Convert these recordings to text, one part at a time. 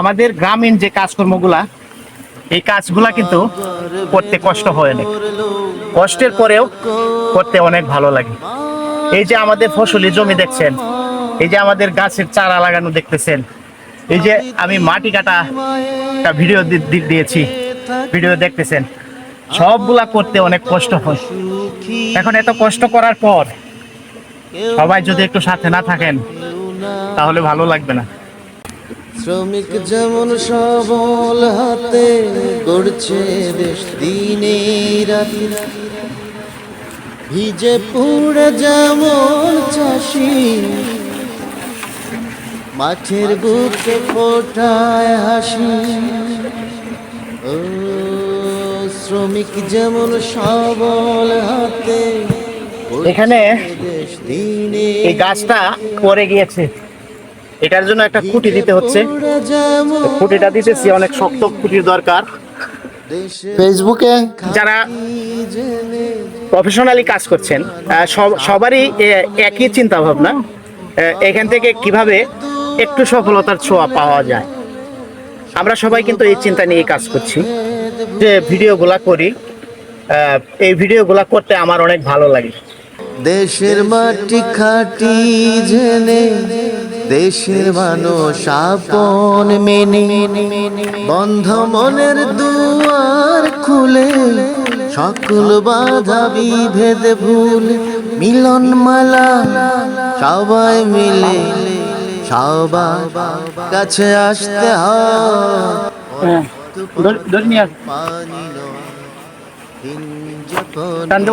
আমাদের গ্রামীণ যে কাজকর্মগুলা, এই কাজগুলা কিন্তু করতে কষ্ট হয় অনেক। কষ্টের পরেও করতে অনেক ভালো লাগে। এই যে আমাদের ফসলি জমি দেখছেন, এই যে আমাদের গাছের চারা লাগানো দেখতেছেন, এই যে আমি মাটি কাটা একটা ভিডিও দিয়েছি, ভিডিও দেখতেছেন, সবগুলা করতে অনেক কষ্ট হয়। এখন এত কষ্ট করার পর সবাই যদি একটু সাথে না থাকেন, তাহলে ভালো লাগবে না। শ্রমিক যেমন সবল হাতে গড়ছে দেশ দিনে রাতে। ভিজে পুড়ে যেমন চাষি মাঠের বুকে ফোটায় হাসি। ও শ্রমিক যেমন সবল হাতে এখানে দিনে এই গাছটা পরে গিয়েছে। এটার জন্য একটা খুঁটি দিতে হচ্ছে। খুঁটিটা দিতেছি অনেক শক্ত খুঁটির দরকার। ফেসবুকে? যারা প্রফেশনালি কাজ করছেন সব- সবারই একই চিন্তা ভাবনা এখান থেকে কীভাবে একটু সফলতার ছোঁয়া পাওয়া যায়। আমরা সবাই কিন্তু এই চিন্তা নিয়ে কাজ করছি যে ভিডিওগুলা করি এই ভিডিওগুলা করতে আমার অনেক ভালো লাগে। দেশের মাটি খাটি জেনে দেশের মানুষ আপন মেনে বন্ধ মনের দুয়ার খুলে সকল বাধা বিভেদ ভুল মিলন মালা সবাই মিলে সবার কাছে আসতে হয়। পানি নয়, দিন যখন টান্দু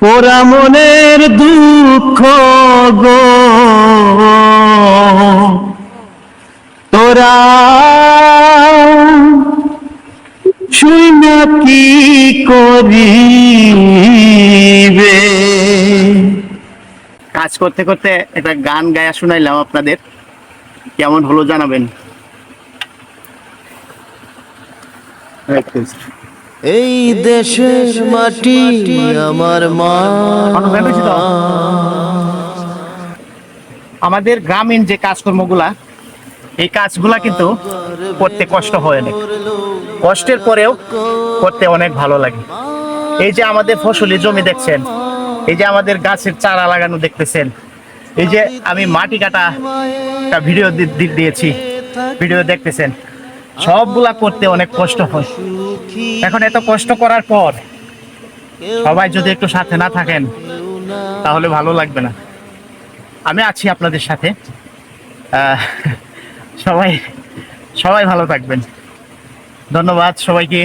পোড়া মনের দুঃখ গো। তোরা শুই না কি করিবে? কাজ করতে করতে একটা গান গায়া শুনাইলাম আপনাদের। কেমন হলো জানাবেন? এই দেশের মাটি আমার মা। আমাদের গ্রামীণ যে কাজকর্মগুলা, এই কাজগুলা কিন্তু করতে কষ্ট হয় অনেক। কষ্টের পরেও করতে অনেক ভালো লাগে। এই যে আমাদের ফসলি জমি দেখছেন, এই যে আমাদের গাছের চারা লাগানো দেখতেছেন, এই যে আমি মাটি কাটা ভিডিও দিয়েছি, ভিডিও দেখতেছেন। সবগুলা করতে অনেক কষ্ট হয়। এখন এত কষ্ট করার পর সবাই যদি একটু সাথে না থাকেন, তাহলে ভালো লাগবে না। আমি আছি আপনাদের সাথে। সবাই সবাই ভালো থাকবেন। ধন্যবাদ সবাইকে।